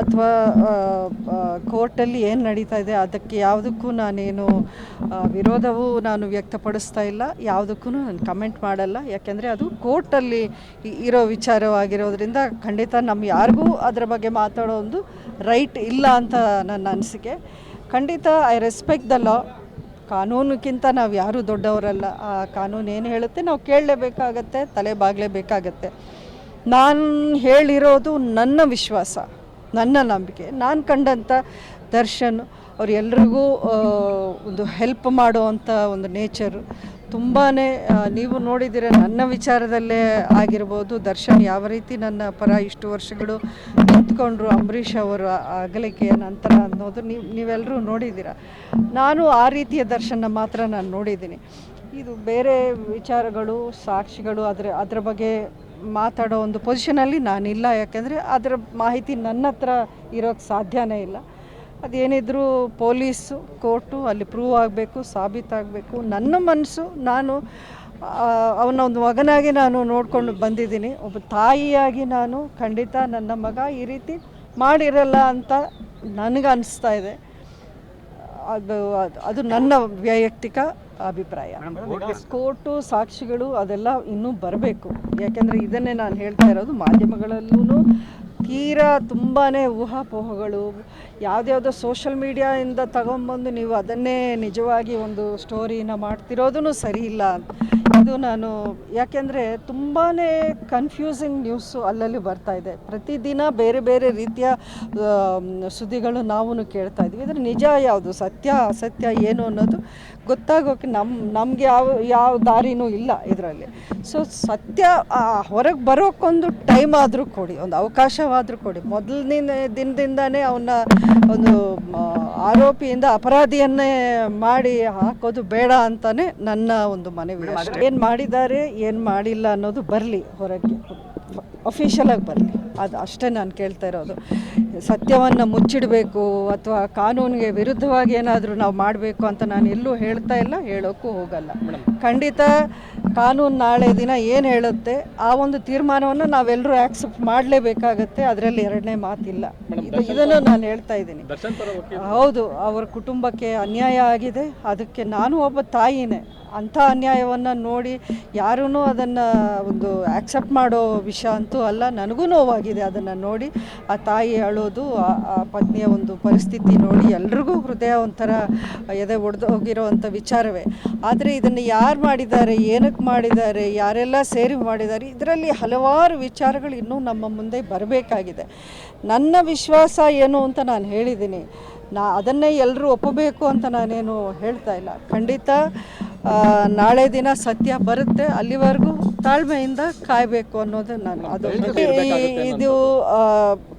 ಅಥವಾ ಕೋರ್ಟಲ್ಲಿ ಏನು ನಡೀತಾ ಇದೆ, ಅದಕ್ಕೆ ಯಾವುದಕ್ಕೂ ನಾನೇನು ವಿರೋಧವೂ ನಾನು ವ್ಯಕ್ತಪಡಿಸ್ತಾ ಇಲ್ಲ. ಯಾವುದಕ್ಕೂ ನಾನು ಕಮೆಂಟ್ ಮಾಡಲ್ಲ. ಯಾಕೆಂದರೆ ಅದು ಕೋರ್ಟಲ್ಲಿ ಇರೋ ವಿಚಾರವಾಗಿರೋದ್ರಿಂದ ಖಂಡಿತ ನಮ್ಮ ಯಾರಿಗೂ ಅದರ ಬಗ್ಗೆ ಮಾತಾಡೋ ಒಂದು ರೈಟ್ ಇಲ್ಲ ಅಂತ ನನ್ನ ಅನಿಸಿಕೆ. ಖಂಡಿತ ಐ ರೆಸ್ಪೆಕ್ಟ್ ದ ಲಾ. ಕಾನೂನಿಗಿಂತ ನಾವು ಯಾರೂ ದೊಡ್ಡವರಲ್ಲ. ಆ ಕಾನೂನು ಏನು ಹೇಳುತ್ತೆ, ನಾವು ಕೇಳಲೇಬೇಕಾಗತ್ತೆ, ತಲೆ ಬಾಗಲೇಬೇಕಾಗತ್ತೆ. ನಾನು ಹೇಳಿರೋದು ನನ್ನ ವಿಶ್ವಾಸ. ನನ್ನ ನಂಬಿಕೆ. ನಾನು ಕಂಡಂಥ ದರ್ಶನ್ ಅವ್ರು ಎಲ್ರಿಗೂ ಒಂದು ಹೆಲ್ಪ್ ಮಾಡುವಂಥ ಒಂದು ನೇಚರು ತುಂಬಾ ನೀವು ನೋಡಿದ್ದೀರ ನನ್ನ ವಿಚಾರದಲ್ಲೇ ಆಗಿರ್ಬೋದು, ದರ್ಶನ್ ಯಾವ ರೀತಿ ನನ್ನ ಪರ ಇಷ್ಟು ವರ್ಷಗಳು ನಿಂತ್ಕೊಂಡ್ರು, ಅಂಬರೀಷ್ ಅವರು ಅಗಲಿಕೆಯ ನಂತರ ಅನ್ನೋದು ನೀವು ನೀವೆಲ್ಲರೂ ನೋಡಿದ್ದೀರ ನಾನು ಆ ರೀತಿಯ ದರ್ಶನ ಮಾತ್ರ ನಾನು ನೋಡಿದ್ದೀನಿ. ಇದು ಬೇರೆ ವಿಚಾರಗಳು, ಸಾಕ್ಷಿಗಳು ಅದರ ಅದರ ಬಗ್ಗೆ ಮಾತಾಡೋ ಒಂದು ಪೊಸಿಷನಲ್ಲಿ ನಾನಿಲ್ಲ, ಯಾಕೆಂದರೆ ಅದರ ಮಾಹಿತಿ ನನ್ನ ಹತ್ರ ಇರೋಕ್ಕೆ ಸಾಧ್ಯನೇ ಇಲ್ಲ. ಅದೇನಿದ್ರೂ ಪೊಲೀಸು, ಕೋರ್ಟು ಅಲ್ಲಿ ಪ್ರೂವ್ ಆಗಬೇಕು, ಸಾಬೀತಾಗಬೇಕು, ನನ್ನ ಮನಸ್ಸು ನಾನು ಅವನ ಒಂದು ಮಗನಾಗಿ ನಾನು ನೋಡಿಕೊಂಡು ಬಂದಿದ್ದೀನಿ. ಒಬ್ಬ ತಾಯಿಯಾಗಿ ನಾನು ಖಂಡಿತ ನನ್ನ ಮಗ ಈ ರೀತಿ ಮಾಡಿರಲ್ಲ ಅಂತ ನನಗೆ ಅನಿಸ್ತಾ ಇದೆ. ಅದು ಅದು- ಅದು ನನ್ನ ವೈಯಕ್ತಿಕ ಅಭಿಪ್ರಾಯ. ಕೋರ್ಟು ಸಾಕ್ಷಿಗಳು ಅದೆಲ್ಲ ಇನ್ನೂ ಬರಬೇಕು. ಯಾಕೆಂದರೆ ಇದನ್ನೇ ನಾನು ಹೇಳ್ತಾ ಇರೋದು ಮಾಧ್ಯಮಗಳಲ್ಲೂ ತೀರಾ ತುಂಬಾ ಊಹಾಪೋಹಗಳು. ಯಾವುದ್ಯಾವುದೋ ಸೋಷಲ್ ಮೀಡಿಯಾಯಿಂದ ತಗೊಂಬಂದು ನೀವು ಅದನ್ನೇ ನಿಜವಾಗಿ ಒಂದು ಸ್ಟೋರಿನ ಮಾಡ್ತಿರೋದು ಸರಿ ಇಲ್ಲ ಇದು ನಾನು ಯಾಕೆಂದರೆ ತುಂಬಾ ಕನ್ಫ್ಯೂಸಿಂಗ್ ನ್ಯೂಸು ಅಲ್ಲಲ್ಲಿ ಬರ್ತಾ ಇದೆ. ಪ್ರತಿದಿನ ಬೇರೆ ಬೇರೆ ರೀತಿಯ ಸುದ್ದಿಗಳು ನಾವು ಕೇಳ್ತಾ ಇದ್ವಿ. ಇದ್ರ ನಿಜ ಯಾವುದು? ಸತ್ಯ, ಅಸತ್ಯ ಏನು ಅನ್ನೋದು ಗೊತ್ತಾಗೋಕೆ ನಮ್ಮ ನಮಗೆ ಯಾವ ಯಾವ ದಾರಿನೂ ಇಲ್ಲ ಇದರಲ್ಲಿ. ಸೊ ಸತ್ಯ ಹೊರಗೆ ಬರೋಕ್ಕೊಂದು ಟೈಮ್ ಆದರೂ ಕೊಡಿ. ಒಂದು ಅವಕಾಶವಾದರೂ ಕೊಡಿ. ಮೊದಲನೇ ದಿನದಿಂದನೇ ಅವನ್ನ ಒಂದು ಆರೋಪಿಯಿಂದ ಅಪರಾಧಿಯನ್ನೇ ಮಾಡಿ ಹಾಕೋದು ಬೇಡ ಅಂತಲೇ ನನ್ನ ಒಂದು ಮನವಿ ಏನು ಮಾಡಿದ್ದಾರೆ ಏನು ಮಾಡಿಲ್ಲ ಅನ್ನೋದು ಬರಲಿ ಹೊರಗೆ. ಅಫಿಷಿಯಲಾಗಿ ಬರಲಿ. ಅದು ಅಷ್ಟೇ ನಾನು ಕೇಳ್ತಾ ಇರೋದು. ಸತ್ಯವನ್ನು ಮುಚ್ಚಿಡಬೇಕು ಅಥವಾ ಕಾನೂನಿಗೆ ವಿರುದ್ಧವಾಗಿ ಏನಾದರೂ ನಾವು ಮಾಡಬೇಕು ಅಂತ ನಾನು ಎಲ್ಲೂ ಹೇಳ್ತಾ ಇಲ್ಲ ಹೇಳೋಕ್ಕೂ ಹೋಗಲ್ಲ. ಖಂಡಿತ ಕಾನೂನು ನಾಳೆ ದಿನ ಏನು ಹೇಳುತ್ತೆ ಆ ಒಂದು ತೀರ್ಮಾನವನ್ನು ನಾವೆಲ್ಲರೂ ಆಕ್ಸೆಪ್ಟ್ ಮಾಡಲೇಬೇಕಾಗತ್ತೆ. ಅದರಲ್ಲಿ ಎರಡನೇ ಮಾತಿಲ್ಲ. ಇದು ಇದನ್ನು ನಾನು ಹೇಳ್ತಾ ಇದ್ದೀನಿ. ಹೌದು ಅವರ ಕುಟುಂಬಕ್ಕೆ ಅನ್ಯಾಯ ಆಗಿದೆ. ಅದಕ್ಕೆ ನಾನು ಒಬ್ಬ ತಾಯಿನೇ. ಅಂಥ ಅನ್ಯಾಯವನ್ನು ನೋಡಿ ಯಾರೂ ಅದನ್ನು ಒಂದು ಆಕ್ಸೆಪ್ಟ್ ಮಾಡೋ ವಿಷಯ ಅಂತೂ ಅಲ್ಲ ನನಗೂ ನೋವಾಗಿದೆ ಅದನ್ನು ನೋಡಿ. ಆ ತಾಯಿ ಅಳೋದು ಆ- ಪತ್ನಿಯ ಒಂದು ಪರಿಸ್ಥಿತಿ ನೋಡಿ ಎಲ್ರಿಗೂ ಹೃದಯ ಒಂಥರ ಎದೆ ಒಡೆದು ಹೋಗಿರೋವಂಥ ವಿಚಾರವೇ. ಆದರೆ ಇದನ್ನು ಯಾರು ಮಾಡಿದ್ದಾರೆ ಏನಕ್ಕೆ ಮಾಡಿದ್ದಾರೆ ಯಾರೆಲ್ಲ ಸೇರಿ ಮಾಡಿದ್ದಾರೆ ಇದರಲ್ಲಿ ಹಲವಾರು ವಿಚಾರಗಳು ಇನ್ನೂ ನಮ್ಮ ಮುಂದೆ ಬರಬೇಕಾಗಿದೆ. ನನ್ನ ವಿಶ್ವಾಸ ಏನು ಅಂತ ನಾನು ಹೇಳಿದ್ದೀನಿ. ನಾ ಅದನ್ನೇ ಎಲ್ಲರೂ ಒಪ್ಪಬೇಕು ಅಂತ ನಾನೇನು ಹೇಳ್ತಾ ಇಲ್ಲ. ಖಂಡಿತ ನಾಳೆ ದಿನ ಸತ್ಯ ಬರುತ್ತೆ ಅಲ್ಲಿವರೆಗೂ ತಾಳ್ಮೆಯಿಂದ ಕಾಯಬೇಕು ಅನ್ನೋದು ನಾನು ಅದು ಇದು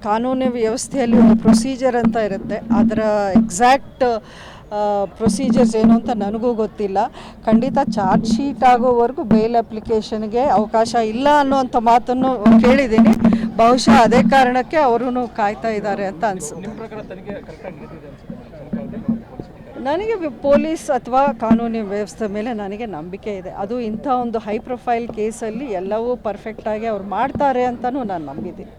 ಕಾನೂನು ವ್ಯವಸ್ಥೆಯಲ್ಲಿ ಒಂದು ಪ್ರೊಸೀಜರ್ ಅಂತ ಇರುತ್ತೆ. ಅದರ ಎಕ್ಸಾಕ್ಟ್ ಪ್ರೊಸೀಜರ್ಸ್ ಏನು ಅಂತ ನನಗೂ ಗೊತ್ತಿಲ್ಲ. ಖಂಡಿತ ಚಾರ್ಜ್ ಶೀಟ್ ಆಗೋವರೆಗೂ ಬೇಲ್ ಅಪ್ಲಿಕೇಶನ್ಗೆ ಅವಕಾಶ ಇಲ್ಲ ಅನ್ನುವಂಥ ಮಾತನ್ನು ಕೇಳಿದ್ದೀನಿ. ಬಹುಶಃ ಅದೇ ಕಾರಣಕ್ಕೆ ಅವರು ಕಾಯ್ತಾ ಇದ್ದಾರೆ ಅಂತ ಅನಿಸುತ್ತೆ. ನನಗೆ ಪೊಲೀಸ್ ಅಥವಾ ಕಾನೂನಿನ ವ್ಯವಸ್ಥೆ ಮೇಲೆ ನನಗೆ ನಂಬಿಕೆ ಇದೆ. ಅದು ಇಂಥ ಒಂದು ಹೈ ಪ್ರೊಫೈಲ್ ಕೇಸಲ್ಲಿ ಎಲ್ಲವೂ ಪರ್ಫೆಕ್ಟಾಗಿ ಅವ್ರು ಮಾಡ್ತಾರೆ ಅಂತಲೂ ನಾನು ನಂಬಿದ್ದೀನಿ.